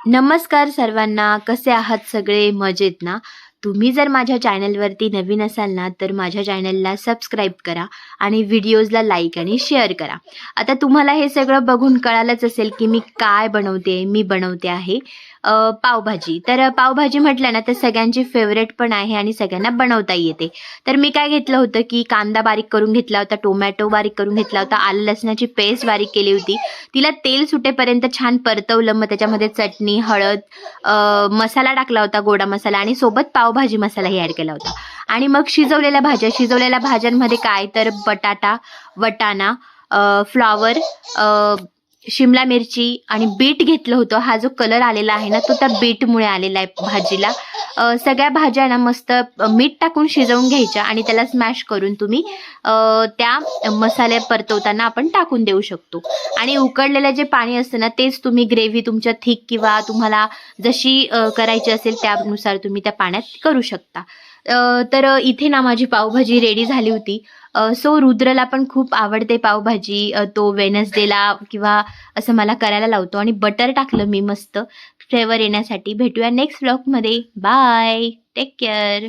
नमस्कार सर्वांना कसे आहात सगळे? मजेत ना? तुम्ही जर माझ्या चॅनलवरती नवीन असाल ना तर माझ्या चॅनलला सबस्क्राईब करा आणि व्हिडिओजला लाईक आणि शेअर करा. आता तुम्हाला हे सगळं बघून कळालंच असेल की मी काय बनवते मी बनवते आहे पावभाजी. तर पावभाजी म्हटलं ना तर सगळ्यांची फेवरेट पण आहे आणि सगळ्यांना बनवता येते. तर मी काय घेतलं होतं की कांदा बारीक करून घेतला होता टोमॅटो बारीक करून घेतला होता आलं लसणाची पेस्ट बारीक केली होती. तिला तेल सुटेपर्यंत छान परतवलं मग त्याच्यामध्ये चटणी हळद मसाला टाकला होता गोडा मसाला आणि सोबत पाव पावभाजी मसालाही ॲड केला होता. आणि मग शिजवलेल्या भाज्या शिजवलेल्या भाज्यांमध्ये काय तर बटाटा वटाणा फ्लॉवर शिमला मिरची आणि बीट घेतलं होतं. हा जो कलर आलेला आहे ना तो त्या बीटमुळे आलेला आहे भाजीला. सगळ्या भाज्या ना मस्त मीठ टाकून शिजवून घ्यायच्या आणि त्याला स्मॅश करून तुम्ही त्या मसाले परतवताना आपण टाकून देऊ शकतो. आणि उकडलेलं जे पाणी असतं ना तेच तुम्ही ग्रेव्ही तुमच्या थिक किंवा तुम्हाला जशी करायची असेल त्यानुसार तुम्ही त्या पाण्यात करू शकता. तर इथे ना माझी पावभाजी रेडी झाली होती. सो रुद्रला पण खूप आवडते पावभाजी. तो वेनसडेला किंवा असं मला करायला लावतो आणि बटर टाकलं मी मस्त. फ्लेवर येण्यासाठी. भेटूया नेक्स्ट ब्लॉगमध्ये बाय टेक केअर